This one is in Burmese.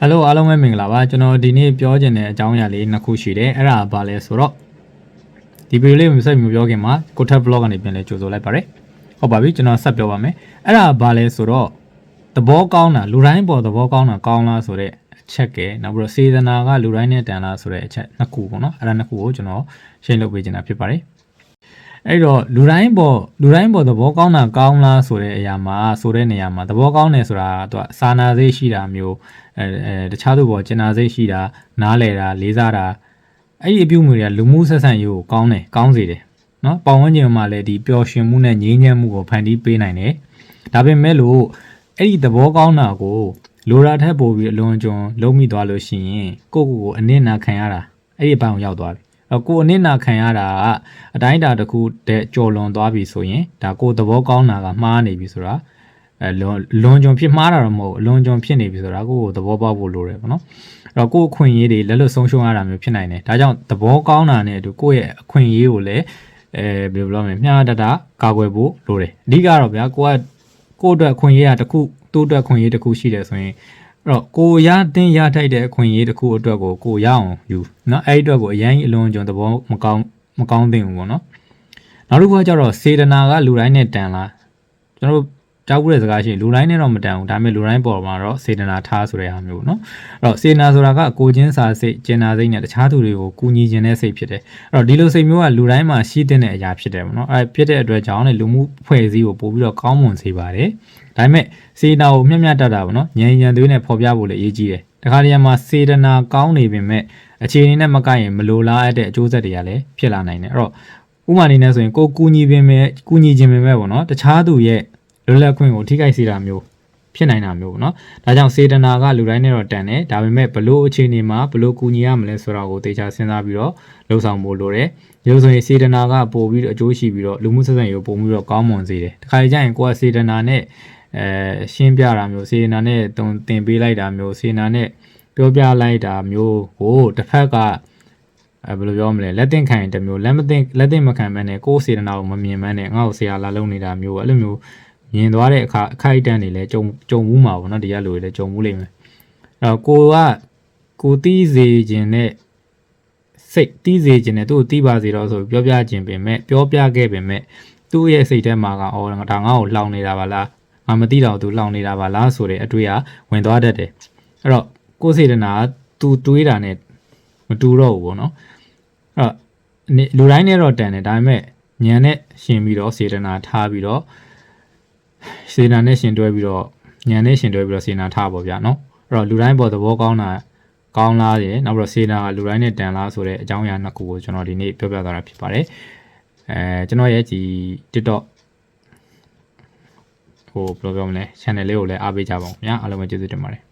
ဟယ်လိုအားလုံးပဲမင်္ဂလာပါကျွန်တော်ဒီနေ့ပြောချင်တဲ့အကြောင်းအရာလေးနှစ်ခုရှိတယ်အဲ့ဒါဘာလဲဆိုတော့ဒီဗီဒီယိုလေးမဆက်မပြောခင်မှာကိုထက် vlog ကနေပြန်လဲကြိုဆိုလိုက်ပါတယ်ဟုတ်ပါပြီကျွန်တော်ဆက်ပြောပါမယ်အဲ့ဒါဘာလဲဆိုတော့သဘောကောင်းတာလူတိုင်းပေါ်သဘောကောင်းတာကောင်းလားဆိုတဲ့အချက်ကဲနောက်ပြီးတော့စေတနာကလူတိုင်းနဲ့တန်လားဆိုတဲ့အချက်နှစ်ခုပေါ့နော်အဲ့ဒါနှစ်ခုကိုကျွန်တော်ရှင်းလုပ်ပေးချင်တာဖြစ်ပါတယ် အဲ့တော့လူတိုင်းပေါ်လူတိုင်းပေါ်သဘောကောင်းတာကောင်းလားဆိုတဲ့အရာမှာဆိုတဲ့နေရာမှာသဘောကောင်းတယ်ဆိုတာကသူကစာနာစိတ်ရှိတာမျိုးအဲအဲတခြားသူပေါ်ကျင်နာစိတ်ရှိတာနားလဲတာလေးစားတာအဲ့ဒီအပြုအမူတွေကလူမှုဆက်ဆံရေးကိုကောင်းတယ်ကောင်းစေတယ်နော်ပတ်ဝန်းကျင်မှာလည်းဒီပျော်ရွှင်မှုနဲ့ငြိမ်းချမ်းမှုကိုဖန်တီးပေးနိုင်တယ်ဒါပေမဲ့လို့အဲ့ဒီသဘောကောင်းတာကိုလိုရာထက်ပိုပြီးအလွန်ကျွံလုံးမိသွားလို့ရှိရင်ကိုယ့်ကိုယ်ကိုအနစ်နာခံရတာအဲ့ဒီအပိုင်းကိုရောက်သွားပြီအဲ့တော့ ကိုယ်အနစ်နာခံရတာကအတိုင်းအတာတစ်ခုတည်းကြော်လွန်သွားပြီဆိုရင်ဒါကိုယ်သဘောကောင်းတာကမှားနေပြီဆိုတာအဲလွန်လွန်ကျွံဖြစ်မှားတာတော့မဟုတ်ဘူးအလွန်ကျွံဖြစ်နေပြီဆိုတာကိုယ့်ကိုယ်သဘောပေါက်ဖို့လိုတယ်ပေါ့နော်အဲ့တော့ကိုယ့်အခွင့်အရေးတွေလက်လွတ်ဆုံးရှုံးရတာမျိုးဖြစ်နိုင်တယ်ဒါကြောင့်သဘောကောင်းတာနဲ့အတူကိုယ့်ရဲ့အခွင့်အရေးကိုလည်းအဲဘယ်လိုပြောမလဲမျှတတာကာကွယ်ဖို့လိုတယ်အဓိကတော့ဗျာကိုကကိုယ့်အတွက်အခွင့်အရေးကတစ်ခုသူ့အတွက်အခွင့်အရေးတစ်ခုရှိတယ်ဆိုရင်အဲ့ တော့ကိုရတင်ရထိုက်တဲ့အခွင့်အရေးတစ်ခုအတွက်ကိုကိုရအောင်ယူเนาะအဲ့ဒီအတွက်ကိုအရင်အလွန်ကြုံသဘောမကောင်းမကောင်းသင့်ဘူးပေါ့နော်နောက်တစ်ခုကကျတော့စေတနာကလူတိုင်းနဲ့တန်လားကျွန်တော်တို့ ကြောက်ဘူးတဲ့စကားရှိရင်လူတိုင်းနဲ့တော့မတန်ဘူးဒါပေမဲ့လူတိုင်းပေါ်မှာတော့စေတနာထားဆိုတဲ့အားမျိုးပေါ့နော်အဲ့တော့စေတနာဆိုတာကကိုချင်းစာစိတ်ကျင်နာစိတ်နဲ့တခြားသူတွေကိုကူညီခြင်းတဲ့စိတ်ဖြစ်တယ်အဲ့တော့ဒီလိုစိတ်မျိုးကလူတိုင်းမှာရှိတဲ့အရာဖြစ်တယ်ပေါ့နော်အဲ့ဖြစ်တဲ့အတွက်ကြောင့်လည်းလူမှုဖွဲ့စည်းကိုပို့ပြီးတော့ကောင်းမွန်စေပါတယ်ဒါပေမဲ့စေတနာကိုမျှမျှတတာပေါ့နော်ဉာဏ်ဉာဏ်သွေးနဲ့ဖော်ပြဖို့လည်းအရေးကြီးတယ်တခါတည်းမှာစေတနာကောင်းနေပေမဲ့အခြေအနေနဲ့မကိုက်ရင်မလိုလားတဲ့အကျိုးဆက်တွေကလည်းဖြစ်လာနိုင်တယ်အဲ့တော့ဥမာအနေနဲ့ဆိုရင်ကိုကူညီပင်မဲ့ကူညီခြင်းပင်မဲ့ပေါ့နော်တခြားသူရဲ့ လွတ်လပ်ခွင့်ကိုထိခိုက်စေတာမျိုးဖြစ်နိုင်တာမျိုးပေါ့နော်ဒါကြောင့်စေတနာကလူတိုင်းနဲ့တော့တန်တယ်ဒါပေမဲ့ဘလို့အခြေအနေမှာဘလို့ကူညီရမလဲဆိုတာကိုတေချာစဉ်းစားပြီးတော့လှုပ်ဆောင်ဖို့လိုတယ်ဒီလိုဆိုရင်စေတနာကပို့ပြီးတော့အကျိုးရှိပြီးတော့လူမှုဆက်ဆံရေးကိုပုံပြီးတော့ကောင်းမွန်စေတယ်တခါကြရင်ကိုကစေတနာနဲ့အဲရှင်းပြတာမျိုးစေတနာနဲ့တုံတင်ပေးလိုက်တာမျိုးစေတနာနဲ့ပြောပြလိုက်တာမျိုးကိုတစ်ဖက်ကအဲဘယ်လိုပြောမလဲလက်တင်ခံရင်တစ်မျိုးလက်မတင်လက်တင်မခံမနဲ့ကိုယ်စေတနာကိုမမြင်မနဲ့ငါ့ကိုဆရာလာလုံးနေတာမျိုးအဲ့လိုမျိုး မြင်သွားတဲ့အခါအခိုက်အတန့်တွေလည်းကြုံကြုံမှုမှာပေါ့နော်တရားလိုတွေလည်းကြုံမှုလိမ့်မယ်အဲ့တော့ကိုကကိုတီးစေခြင်းနဲ့စိတ်တီးစေခြင်းနဲ့သူ့ကိုတီးပါစေတော့ဆိုပြီးပြောပြခြင်းပင်မဲ့ပြောပြခဲ့ပင်မဲ့သူ့ရဲ့စိတ်ထဲမှာကအော်ဒါငါ့ကိုလှောင်နေတာပါလားငါမသိတော့သူလှောင်နေတာပါလားဆိုတဲ့အတွေ့အဝင်သွားတတ်တယ်အဲ့တော့ကိုယ်စေတနာကသူတွေးတာနဲ့မတူတော့ဘူးပေါ့နော်အဲ့တော့နေလူတိုင်းနဲ့တော့တန်တယ်ဒါပေမဲ့ညံနဲ့ရှင်ပြီးတော့စေတနာထားပြီးတော့ စေတနာနဲ့ရှင်တွဲပြီးတော့ညံနဲ့ရှင်တွဲပြီးတော့စေတနာထားပါဗျာနော်အဲ့တော့လူတိုင်းပေါ်သဘောကောင်းတာကောင်းလားရယ်နောက်ပြီးတော့စေတနာကလူတိုင်းနဲ့တန်လားဆိုတဲ့အကြောင်းအရာနှစ်ခုကိုကျွန်တော်ဒီနေ့ပြောပြသွားတာဖြစ်ပါတယ်အဲကျွန်တော်ရဲ့ဒီ TikTok ဟိုဘယ်လိုပြောမလဲ channel လေးကိုလည်းအားပေးကြပါဦးခင်ဗျာအားလုံးပဲကျေးဇူးတင်ပါတယ်